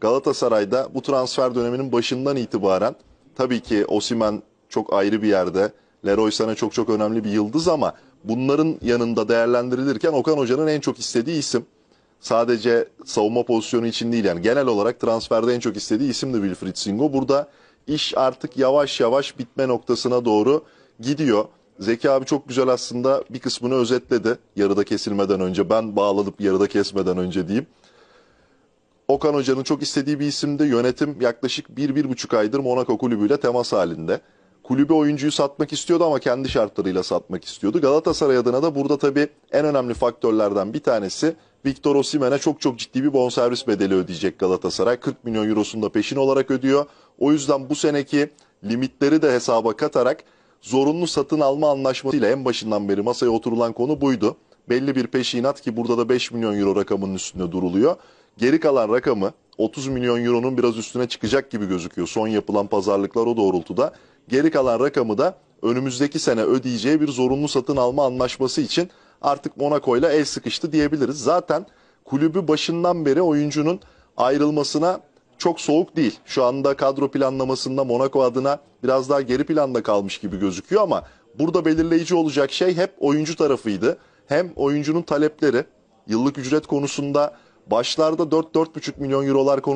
Galatasaray'da bu transfer döneminin başından itibaren tabii ki Osimen çok ayrı bir yerde. Leroy Sané çok çok önemli bir yıldız ama bunların yanında değerlendirilirken Okan Hoca'nın en çok istediği isim. Sadece savunma pozisyonu için değil yani genel olarak transferde en çok istediği isim de Wilfried Singo. Burada iş artık yavaş yavaş bitme noktasına doğru gidiyor. Zeki abi çok güzel aslında bir kısmını özetledi yarıda kesilmeden önce. Ben bağladıp yarıda kesmeden önce diyeyim. Okan Hoca'nın çok istediği bir isimdi. Yönetim yaklaşık 1-1,5 aydır Monaco kulübüyle temas halinde. Kulübü oyuncuyu satmak istiyordu ama kendi şartlarıyla satmak istiyordu. Galatasaray adına da burada tabii en önemli faktörlerden bir tanesi Victor Osimhen'e çok çok ciddi bir bonservis bedeli ödeyecek Galatasaray. 40 milyon eurosunu da peşin olarak ödüyor. O yüzden bu seneki limitleri de hesaba katarak zorunlu satın alma anlaşmasıyla en başından beri masaya oturulan konu buydu. Belli bir peşinat ki burada da 5 milyon euro rakamının üstünde duruluyor. Geri kalan rakamı 30 milyon euronun biraz üstüne çıkacak gibi gözüküyor. Son yapılan pazarlıklar o doğrultuda. Geri kalan rakamı da önümüzdeki sene ödeyeceği bir zorunlu satın alma anlaşması için artık Monaco ile el sıkıştı diyebiliriz. Zaten kulübü başından beri oyuncunun ayrılmasına çok soğuk değil. Şu anda kadro planlamasında Monaco adına biraz daha geri planda kalmış gibi gözüküyor ama burada belirleyici olacak şey hep oyuncu tarafıydı. Hem oyuncunun talepleri, yıllık ücret konusunda başlarda 4-4,5 milyon eurolar konu